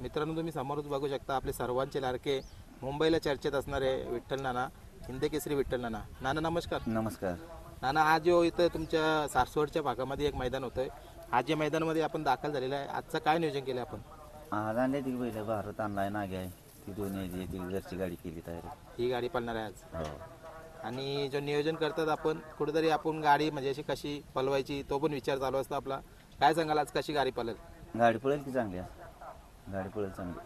मित्रांनो तुम्ही समोरच बघू शकता आपले सर्वांचे लाडके मुंबईला चर्चेत असणारे विठ्ठल नाना हिंदे केसरी विठ्ठल नाना. नाना नमस्कार. नमस्कार. नाना आज जो इथं तुमच्या सासवडच्या भागामध्ये एक मैदान होतंय. आज या मैदानामध्ये आपण दाखल झालेलं आहे. आजचं काय नियोजन केलं आपण? आज आणले ती बैल. भारत आणलाय नागे आहे. ती दोन्ही आहे ती घरची गाडी केली तयारी ही गाडी पळणार आहे आज. हो. आणि जो नियोजन करतात आपण कुठेतरी आपण गाडी म्हणजे अशी कशी पलवायची तो पण विचार चालू असतो आपला. काय सांगाल आज कशी गाडी पळेल? गाडी पळेल की चांगली? आहे गाडी पळेल चांगली.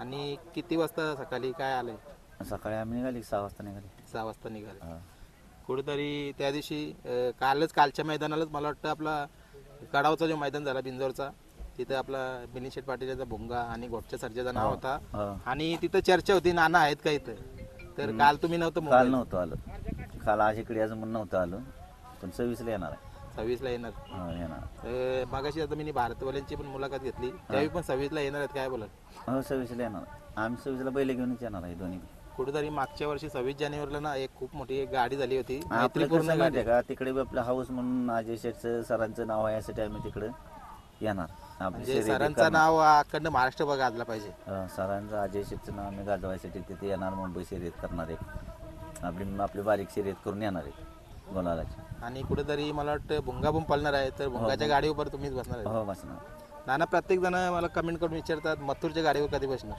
आणि किती वाजता सकाळी काय आलंय? सकाळी आम्ही निघाली सहा वाजता निघाली. सहा वाजता निघाले. हो. कुठेतरी त्या दिवशी अं, कालच कालच्या मैदानालाच मला वाटतं आपला कडावचा जो मैदान झाला बिंजोरचा तिथे आपला बिनिशेट पाटीलचा भोंगा आणि गोटच्या सर्जेचा नाव होता. हो. आणि तिथं चर्चा होती नाना आहेत का इथं? तर काल तुम्ही नव्हतं काल. नव्हतं आलं. काल आज इकडे यायचं म्हणून नव्हतं आलं. पण सव्वीसला येणार आहे. सव्वीसला येणार. हो येणार. अं, मागाशी आता मी भारतवाल्यांची पण मुलाखत घेतली. त्यावेळी पण सव्वीसला येणार आहेत काय बोलाल? हो सव्वीसला येणार. आम्ही सव्वीसला बैल घेऊनच येणार आहे दोन्ही कुठेतरी मागच्या वर्षी सव्वीस जानेवारीला ना एक खूप मोठी एक गाडी झाली होती. आपलं मैत्रीपूर्ण माहिती गाडी. आहे का? तिकडे बी आपलं हाऊस म्हणून अजय शेठचं सरांचं नाव आहे यासाठी आम्ही तिकडे येणार. आपली म्हणजे शर्यती सरांचं करणार. नाव अखंड महाराष्ट्र बघा गाजला पाहिजे. अं, सरांचं अजय शेठचं नाव आम्ही गाजवायसाठी तिथे येणार मुंबई शर्यत करणार आहे. आपली आपली बारीक शर्यत करून येणार आहे. गोलालाची आणि कुठेतरी मला वाटतं भुंगा पण पळणार आहे तर भुंगाच्या गाडीवर तुम्हीच बसणार आहे. हो बसणार. नाना प्रत्येक जण मला कमेंट करून विचारतात मथुरच्या गाडीवर कधी बसणार?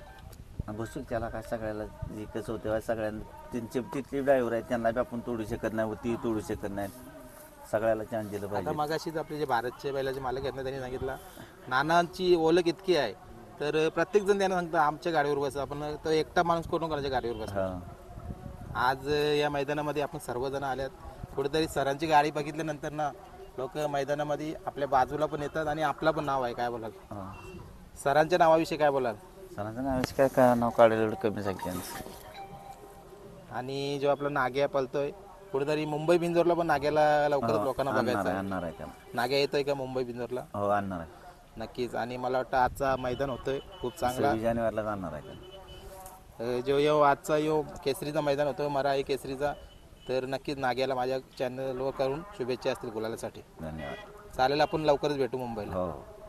आणि बसू की त्याला काय सगळ्याला जे कसं होतं सगळ्यांना त्यांचे तिथले ड्रायव्हर आहेत त्यांना बी आपण तोडू शकत नाही व ती तोडू शकत नाहीत सगळ्याला चान्स दिलं आता पाहिजे. मगाशीच आपले जे भारतचे बैलाचे मालक आहेत ना त्यांनी सांगितलं नानांची ओळख इतकी आहे तर प्रत्येक जण त्यांना सांगतं आमच्या गाडीवर बस आपण तो एकटा माणूस कोण करायच्या गाडीवर बस हा. आज या मैदानामध्ये आपण सर्वजण आल्यात कुठेतरी सरांची गाडी बघितल्यानंतर ना लोक मैदानामध्ये आपल्या बाजूला पण येतात आणि आपला पण नाव आहे काय बोलाल? हा. सरांच्या नावाविषयी काय बोलाल? सरांचं नावाचं काय काय नाव काढलेलं एवढं कमी त्यांचं आणि जो आपला नाग्या पळतोय कुठेतरी मुंबई बिंजोरला पण नाग्याला लवकरच लोकांना आणणार बघायचं आणणार आहे नाग्या येतोय का मुंबई बिंजोरला? हो आणणार आहे. नक्कीच. आणि मला वाटतं आजचा मैदान होतोय खूप चांगला. जानेवारीला आणणार आहे जो यो आजचा यो केसरीचा मैदान होतो मराई केसरीचा तर नक्कीच नाग्याला माझ्या चॅनलवर करून शुभेच्छा असतील गुलालासाठी. धन्यवाद. चालेल आपण लवकरच भेटू मुंबईला. हो हो.